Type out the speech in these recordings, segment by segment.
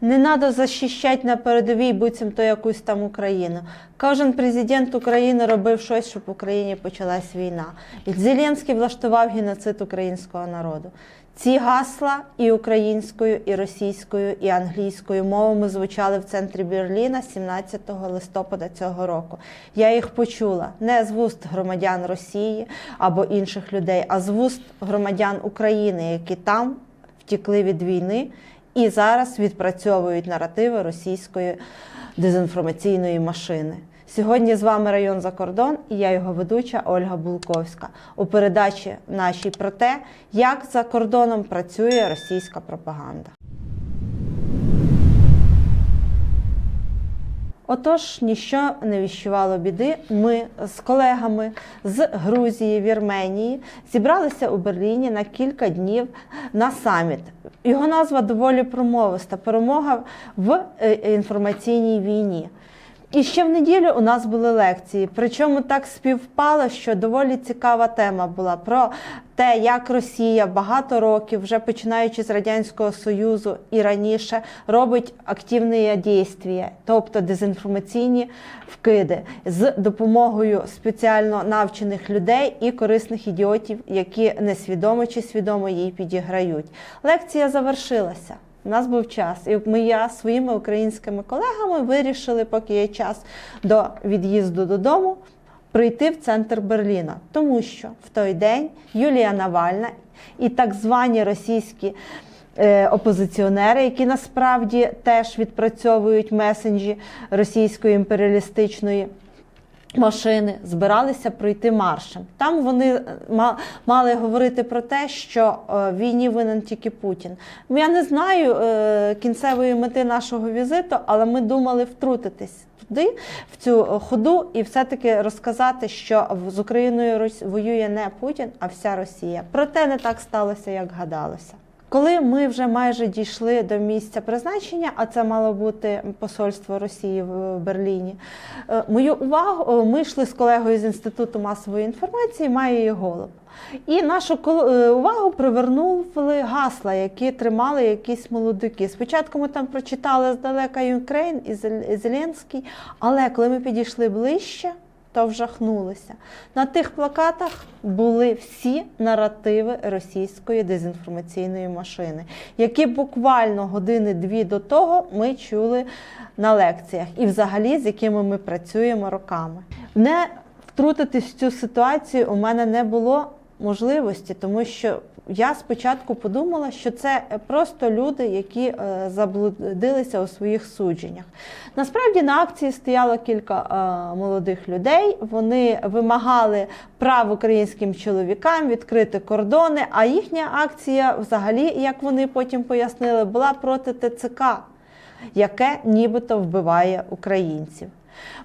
Не треба захищати на передовій, буцімто якусь там Україну. Кожен президент України робив щось, щоб в Україні почалась війна. І Зеленський влаштував геноцид українського народу. Ці гасла і українською, і російською, і англійською мовами звучали в центрі Берліна 17 листопада цього року. Я їх почула не з вуст громадян Росії або інших людей, а з вуст громадян України, які там втікли від війни і зараз відпрацьовують наративи російської дезінформаційної машини. Сьогодні з вами район за кордон і я його ведуча Ольга Булковська у передачі нашій про те, як за кордоном працює російська пропаганда. Отож, ніщо не віщувало біди. Ми з колегами з Грузії, Вірменії зібралися у Берліні на кілька днів на саміт. Його назва доволі промовиста перемога в е, інформаційній війні. І ще в неділю у нас були лекції. Причому так співпало, що доволі цікава тема була про те, як Росія багато років, вже починаючи з Радянського Союзу і раніше, робить активні дійства, тобто дезінформаційні вкиди з допомогою спеціально навчених людей і корисних ідіотів, які несвідомо чи свідомо їй підіграють. Лекція завершилася. У нас був час, і ми я своїми українськими колегами вирішили, поки є час до від'їзду додому, прийти в центр Берліна, тому що в той день Юлія Навальна і так звані російські е, опозиціонери, які насправді теж відпрацьовують месенджі російської імперіалістичної. Машини збиралися пройти маршем. Там вони е, ма- мали говорити про те, що е, війні винен тільки Путін. Я не знаю е, кінцевої мети нашого візиту, але ми думали втрутитись туди, в цю ходу, і все-таки розказати, що з Україною воює не Путін, а вся Росія. Проте не так сталося, як гадалося. Коли ми вже майже дійшли до місця призначення, а це мало бути посольство Росії в Берліні, е, мою увагу ми йшли з колегою з інституту масової інформації, має її голуб. І нашу е, увагу привернули гасла, які тримали якісь молодики. Спочатку ми там прочитали здалека Юкрейн і Зеленський, але коли ми підійшли ближче, то вжахнулися. На тих плакатах були всі наративи російської дезінформаційної машини, які буквально години-дві до того ми чули на лекціях, і взагалі з якими ми працюємо роками. Не втрутитись в цю ситуацію у мене не було можливості, тому що я спочатку подумала, що це просто люди, які е, заблудилися у своїх судженнях. Насправді на акції стояло кілька е, молодих людей. Вони вимагали прав українським чоловікам відкрити кордони. А їхня акція, взагалі, як вони потім пояснили, була проти ТЦК, яке нібито вбиває українців.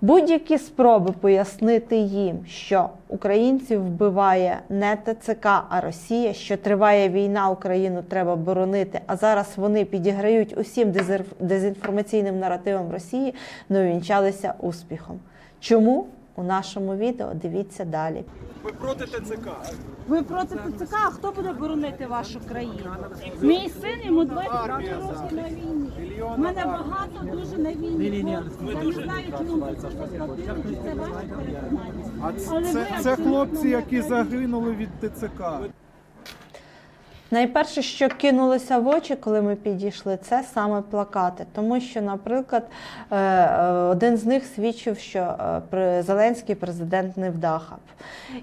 Будь-які спроби пояснити їм, що українців вбиває не ТЦК, а Росія, що триває війна, Україну треба боронити, а зараз вони підіграють усім дезінформаційним наративам Росії, не увінчалися успіхом. Чому? У нашому відео дивіться далі. Ви проти ТЦК. Ви проти ТЦК, а хто буде боронити вашу країну? Мій син йому 22 роки на війні. У мене багато дуже на війні. Я не знаю, чому ви це заплатили, чи це ваше переконання. Але це, ви це абсолютно хлопці, які загинули від ТЦК. Найперше, що кинулося в очі, коли ми підійшли, це саме плакати. Тому що, наприклад, е, е, один з них свідчив, що е, Зеленський президент не вдахав.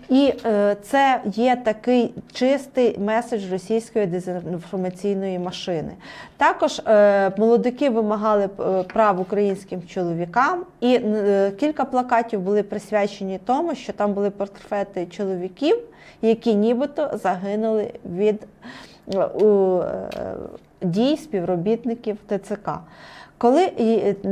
І це є такий чистий меседж російської дезінформаційної машини. Також молодики вимагали прав українським чоловікам, і кілька плакатів були присвячені тому, що там були портрети чоловіків, які нібито загинули від у, е, дій співробітників ТЦК. Коли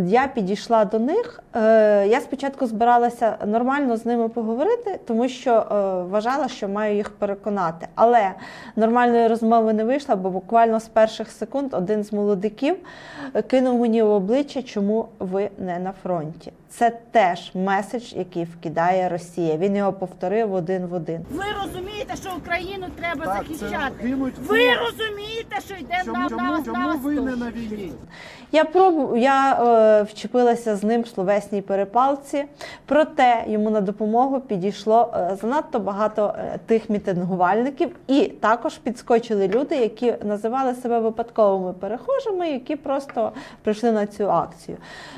я підійшла до них, е, я спочатку збиралася нормально з ними поговорити, тому що е, вважала, що маю їх переконати. Але нормальної розмови не вийшло, бо буквально з перших секунд один з молодиків е, кинув мені в обличчя, чому ви не на фронті. Це теж меседж, який вкидає Росія. Він його повторив один в один. Ви розумієте, що Україну треба Так, захищати. Ви розумієте, що йде Чому, на, чому, на, чому ви не на війні? Я пробу, я е, вчепилася з ним в словесній перепалці. Проте йому на допомогу підійшло е, занадто багато е, тих мітингувальників, і також підскочили люди, які називали себе випадковими перехожими, які просто прийшли на цю акцію.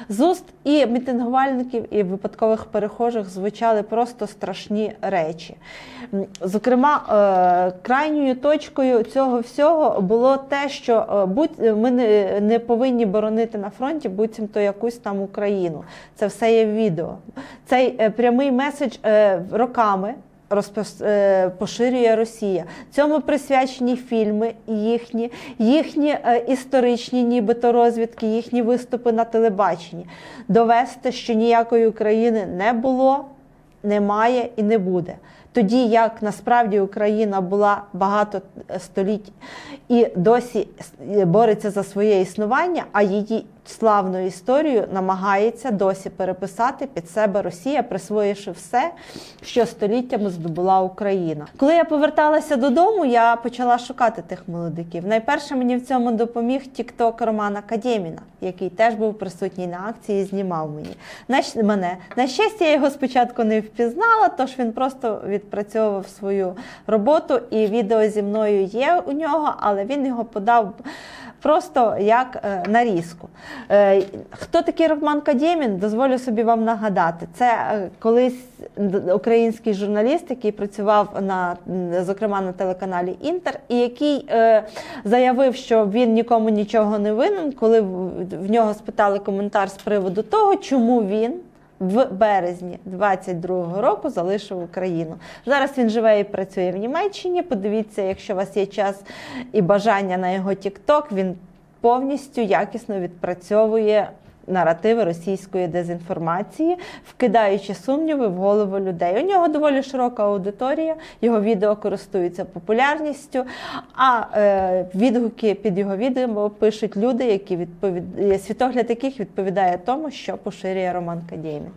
З уст і мітингувальників, і випадкових перехожих звучали просто страшні речі. Зокрема, е, крайньою точкою цього всього було те, що е, будь ми не, не повинні боронити на фронті буцімто якусь там Україну. Це все є в відео. Цей е, прямий меседж е, роками. Е, поширює Росія. Цьому присвячені фільми їхні, їхні історичні, нібито розвідки, їхні виступи на телебаченні. Довести, що ніякої України не було, немає і не буде. Тоді як насправді Україна була багато століть і досі бореться за своє існування, а її славну історію намагається досі переписати під себе Росія, присвоївши все, що століттями здобула Україна. Коли я поверталася додому, я почала шукати тих молодиків. Найперше мені в цьому допоміг тікток Романа Кадєміна, який теж був присутній на акції і знімав мені. На мене. На щастя, я його спочатку не впізнала, тож він просто відпрацьовував свою роботу, і відео зі мною є у нього, але він його подав. Просто як е, нарізку. Е, хто такий Роман Кадємін? Дозволю собі вам нагадати. Це е, колись український журналіст, який працював на зокрема на телеканалі Інтер, і який заявив, що він нікому нічого не винен, коли в нього спитали коментар з приводу того, чому він. В березні 22-го року залишив Україну. Зараз він живе і працює в Німеччині. Подивіться, якщо у вас є час і бажання на його TikTok, він повністю якісно відпрацьовує наративи російської дезінформації, вкидаючи сумніви в голову людей. У нього доволі широка аудиторія, його відео користуються популярністю, а е, відгуки під його відео пишуть люди, які відповід... світогляд яких відповідає тому, що поширює Роман Кадємін.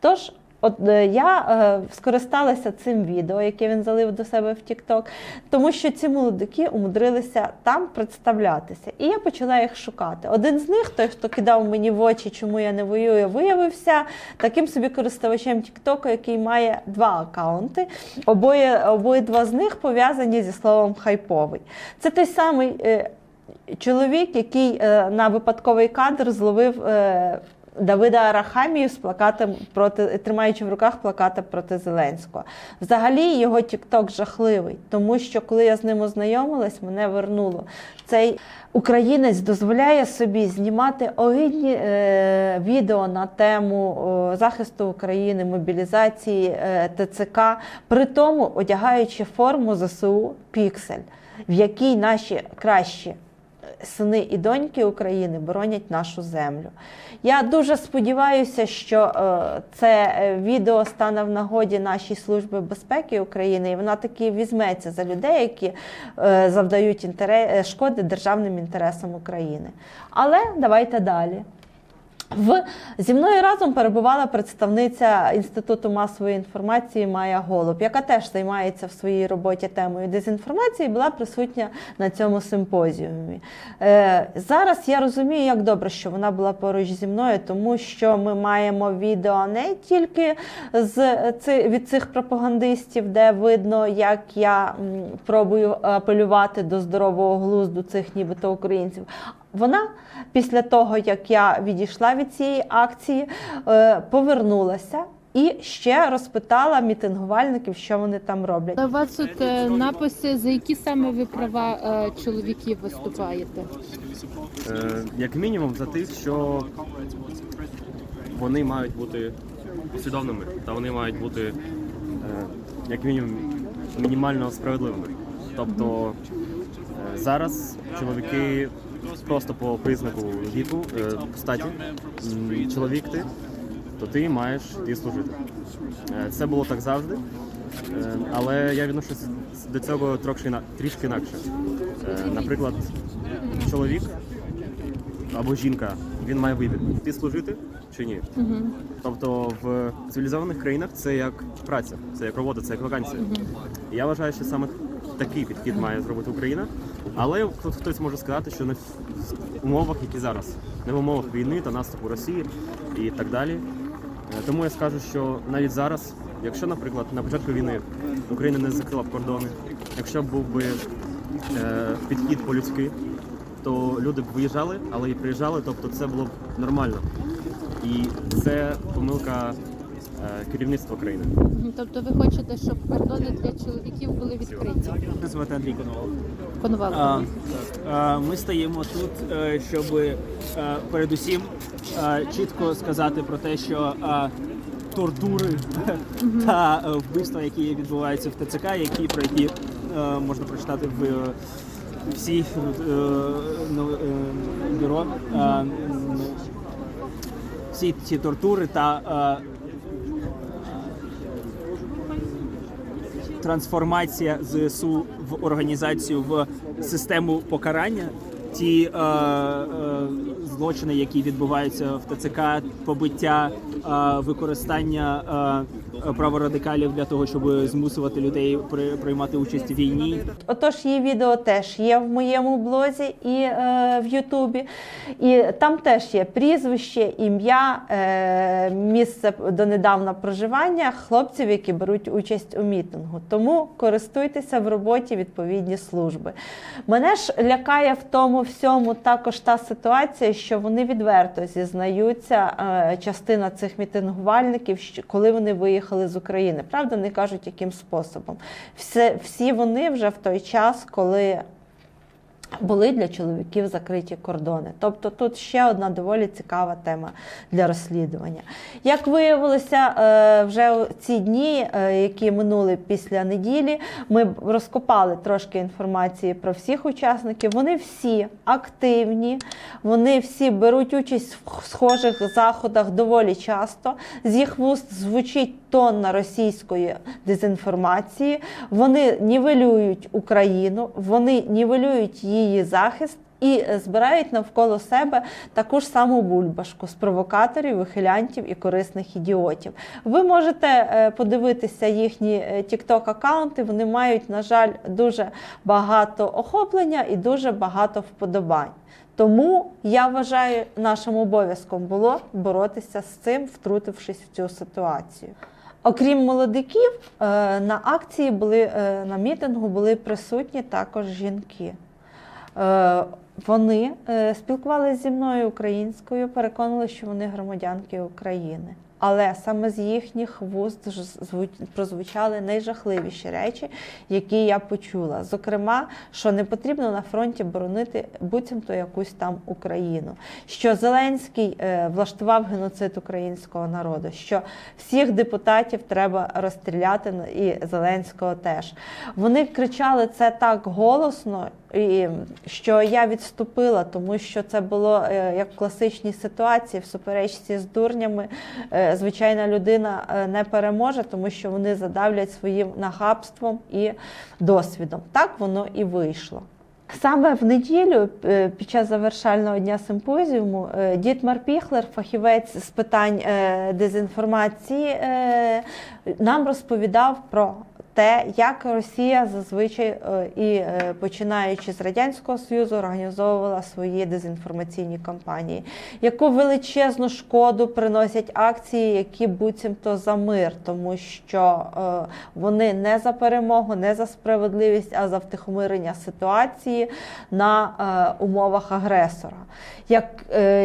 Тож От е, я е, скористалася цим відео, яке він залив до себе в TikTok, тому що ці молодики умудрилися там представлятися. І я почала їх шукати. Один з них, той, хто кидав мені в очі, чому я не воюю, виявився таким собі користувачем TikTok, який має два акаунти. Обоє, обидва з них пов'язані зі словом хайповий. Це той самий. е, Чоловік, який е, на випадковий кадр зловив е, Давида Арахамію з плакатом проти тримаючи в руках плаката проти Зеленського. Взагалі його тікток жахливий, тому що коли я з ним ознайомилась, мене вернуло. Цей українець дозволяє собі знімати огидні е, відео на тему о, захисту України, мобілізації е, ТЦК, при тому одягаючи форму ЗСУ Піксель, в якій наші кращі сини і доньки України боронять нашу землю. Я дуже сподіваюся, що е, це е, відео стане в нагоді нашій служби безпеки України, і вона таки візьметься за людей, які е, завдають шкоди державним інтересам України. Але давайте далі. В зі мною разом перебувала представниця Інституту масової інформації Майя Голуб, яка теж займається в своїй роботі темою дезінформації, була присутня на цьому симпозіумі. Е, зараз я розумію, як добре, що вона була поруч зі мною, тому що ми маємо відео не тільки з ци- від цих пропагандистів, де видно, як я м, пробую апелювати до здорового глузду цих нібито українців. Вона після того, як я відійшла від цієї акції, е, повернулася і ще розпитала мітингувальників, що вони там роблять. У вас тут е, написи, за які саме ви права е, чоловіків виступаєте? Е, як мінімум за тих, що вони мають бути свідомими, та вони мають бути е, як мінімум мінімально справедливими. Тобто е, зараз чоловіки просто по признаку віку, е, статі, чоловік ти, то ти маєш і служити. Е, Це було так завжди, але я відношуся до цього трохи трішки інакше. Наприклад, чоловік або жінка, він має вибір, ти служити чи ні. Тобто в цивілізованих країнах це як праця, це як робота, це як вакансія. Я вважаю, що саме такий підхід має зробити Україна. Але хто- хтось може сказати, що в умовах, які зараз, не в умовах війни та наступу Росії і так далі. Е, Тому я скажу, що навіть зараз, якщо, наприклад, на початку війни Україна не закрила б кордони, якщо був би е, підхід по-людськи, то люди б виїжджали, але і приїжджали, тобто це було б нормально. І це помилка керівництва країни. Тобто ви хочете, щоб кордони для чоловіків були відкриті? Мене звати Андрій Коновал. Конвал. А, а, Ми стаємо тут, е, щоб е, передусім е, чітко сказати про те, що е, тортури та е, вбивства, які відбуваються в ТЦК, які про які е, можна прочитати в е, всі е, ну, е, бюро. е, Всі ці тортури та е, трансформація ЗСУ в організацію в систему покарання. Ті е, е, злочини, які відбуваються в ТЦК, побиття, е, використання е, праворадикалів для того, щоб змусувати людей при, приймати участь у війні. Отож, її відео теж є в моєму блозі і е, в Ютубі. І там теж є прізвище, ім'я, е, місце донедавна проживання хлопців, які беруть участь у мітингу. Тому користуйтеся в роботі відповідні служби. Мене ж лякає в тому всьому також та ситуація, що вони відверто зізнаються, е, частина цих мітингувальників, коли вони виїхали з України. Правда, не кажуть, яким способом. Все, всі вони вже в той час, коли були для чоловіків закриті кордони. Тобто тут ще одна доволі цікава тема для розслідування. Як виявилося, е, вже ці дні, е, які минули після неділі, ми розкопали трошки інформації про всіх учасників. Вони всі активні, вони всі беруть участь в схожих заходах доволі часто. З їх вуст звучить тонна російської дезінформації. Вони нівелюють Україну, вони нівелюють її захист. І е, збирають навколо себе таку ж саму бульбашку з провокаторів, вихилянтів і корисних ідіотів. Ви можете е, подивитися їхні тікток аккаунти. Вони мають, на жаль, дуже багато охоплення і дуже багато вподобань. Тому я вважаю, нашим обов'язком було боротися з цим, втрутившись в цю ситуацію. Окрім молодиків, е, на акції були е, на мітингу були присутні також жінки. Е, Вони спілкувалися зі мною українською, переконали, що вони громадянки України. Але саме з їхніх вуст прозвучали найжахливіші речі, які я почула. Зокрема, що не потрібно на фронті боронити буцімто якусь там Україну, що Зеленський е, влаштував геноцид українського народу, що всіх депутатів треба розстріляти ну, і Зеленського теж. Вони кричали це так голосно, і що я відступила, тому що це було е, як в класичній ситуації в суперечці з дурнями. Звичайна людина е, не переможе, тому що вони задавлять своїм нахабством і досвідом. Так воно і вийшло. Саме в неділю, е, під час завершального дня симпозіуму, е, Дітмар Піхлер, фахівець з питань дезінформації, нам розповідав про те, як Росія зазвичай е, і е, починаючи з радянського союзу організовувала свої дезінформаційні кампанії, яку величезну шкоду приносять акції, які буцімто за мир, тому що е, вони не за перемогу, не за справедливість, а за втихомирення ситуації на умовах агресора. Як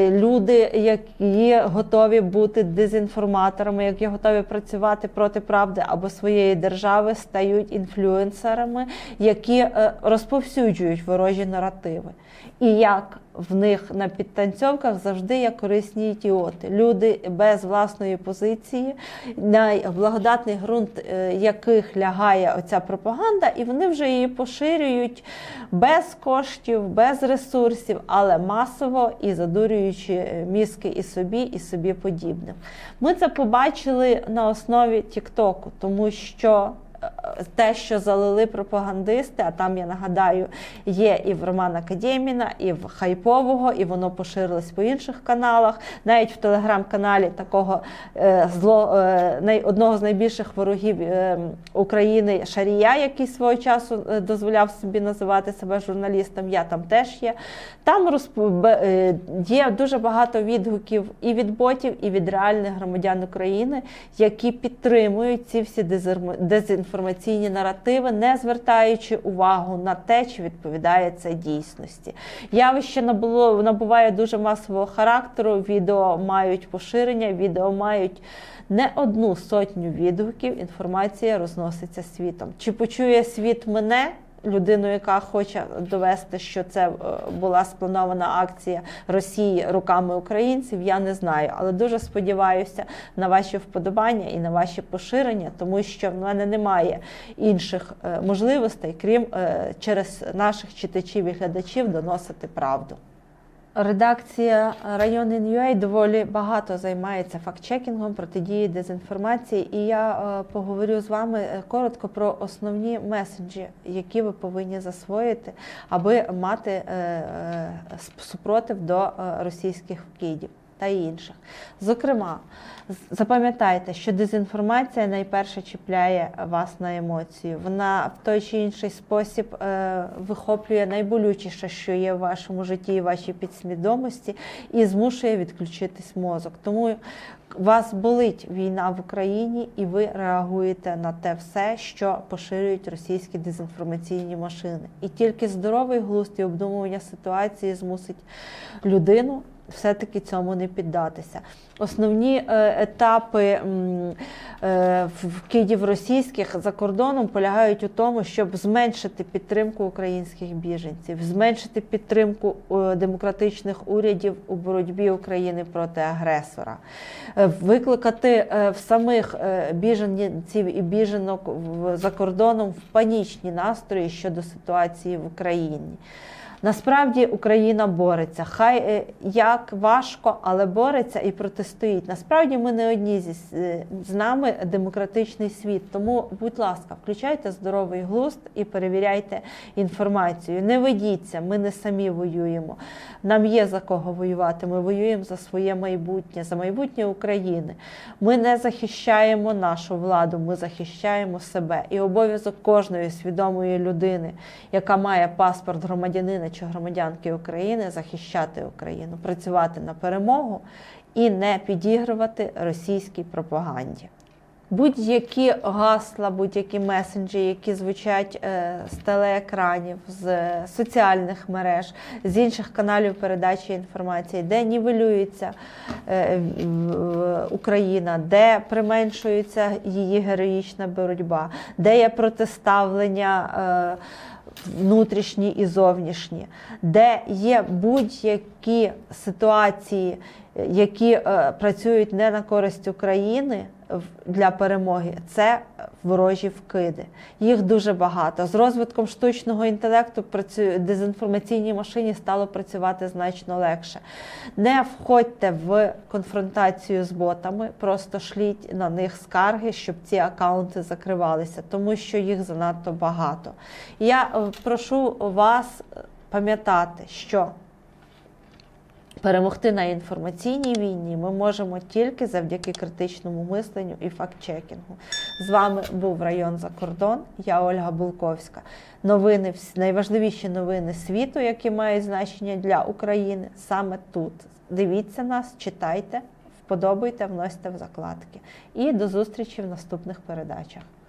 люди, які готові бути дезінформаторами, які готові працювати проти правди або своєї держави, стають інфлюенсерами, які е, розповсюджують ворожі наративи. І як в них на підтанцьовках завжди є корисні ідіоти, люди без власної позиції, на благодатний ґрунт е, яких лягає оця пропаганда, і вони вже її поширюють без коштів, без ресурсів, але масово і задурюючи е, мізки і собі, і собі подібним. Ми це побачили на основі Тіктоку, тому що те, що залили пропагандисти, а там я нагадаю, є і в Романа Кадєміна, і в Хайпового, і воно поширилось по інших каналах. Навіть в телеграм-каналі такого е, зло е, одного з найбільших ворогів е, України Шарія, який свого часу дозволяв собі називати себе журналістом. Я там теж є. Там розп... є дуже багато відгуків і від ботів, і від реальних громадян України, які підтримують ці всі дезерм- дезінформаційні наративи, не звертаючи увагу на те, чи відповідає це дійсності. Явище набуло набуває дуже масового характеру. Відео мають поширення, відео мають. Не одну сотню відгуків інформація розноситься світом. Чи почує світ мене, людину, яка хоче довести, що це е, була спланована акція Росії руками українців, я не знаю. Але дуже сподіваюся на ваші вподобання і на ваші поширення, тому що в мене немає інших е, можливостей, крім е, через наших читачів і глядачів доносити правду. Редакція Ін'юей доволі багато займається фактчекінгом, протидії дезінформації, і я е, поговорю з вами е, коротко про основні меседжі, які ви повинні засвоїти, аби мати е, супротив до російських вкидів та інших. Зокрема, запам'ятайте, що дезінформація найперше чіпляє вас на емоцію. Вона в той чи інший спосіб е, вихоплює найболючіше, що є в вашому житті і вашій підсвідомості, і змушує відключитись мозок. Тому вас болить війна в Україні, і ви реагуєте на те все, що поширюють російські дезінформаційні машини. І тільки здоровий глузд і обдумування ситуації змусить людину все-таки цьому не піддатися. Основні е, етапи е, вкидів російських за кордоном полягають у тому, щоб зменшити підтримку українських біженців, зменшити підтримку е, демократичних урядів у боротьбі України проти агресора, викликати в самих біженців і біженок за кордоном в панічні настрої щодо ситуації в Україні. Насправді Україна бореться. Хай е, як важко, але бореться і протистоїть. Насправді ми не одні зі е, з нами демократичний світ. Тому, будь ласка, включайте здоровий глузд і перевіряйте інформацію. Не ведіться, ми не самі воюємо. Нам є за кого воювати. Ми воюємо за своє майбутнє, за майбутнє України. Ми не захищаємо нашу владу, ми захищаємо себе. І обов'язок кожної свідомої людини, яка має паспорт громадянина чи громадянки України, захищати Україну, працювати на перемогу і не підігрувати російській пропаганді. Будь-які гасла, будь-які месенджі, які звучать е, з телеекранів, з соціальних мереж, з інших каналів передачі інформації, де нівелюється е, Україна, де применшується її героїчна боротьба, де є протиставлення. Внутрішні і зовнішні, де є будь-які ситуації, які е, працюють не на користь України для перемоги, це ворожі вкиди. Їх дуже багато. З розвитком штучного інтелекту дезінформаційній машині стало працювати значно легше. Не входьте в конфронтацію з ботами, просто шліть на них скарги, щоб ці акаунти закривалися, тому що їх занадто багато. Я е, прошу вас пам'ятати, що Перемогти на інформаційній війні ми можемо тільки завдяки критичному мисленню і фактчекінгу. З вами був район за кордон. Я Ольга Булковська. Новини найважливіші новини світу, які мають значення для України, саме тут. Дивіться нас, читайте, вподобайте, вносьте в закладки. І до зустрічі в наступних передачах.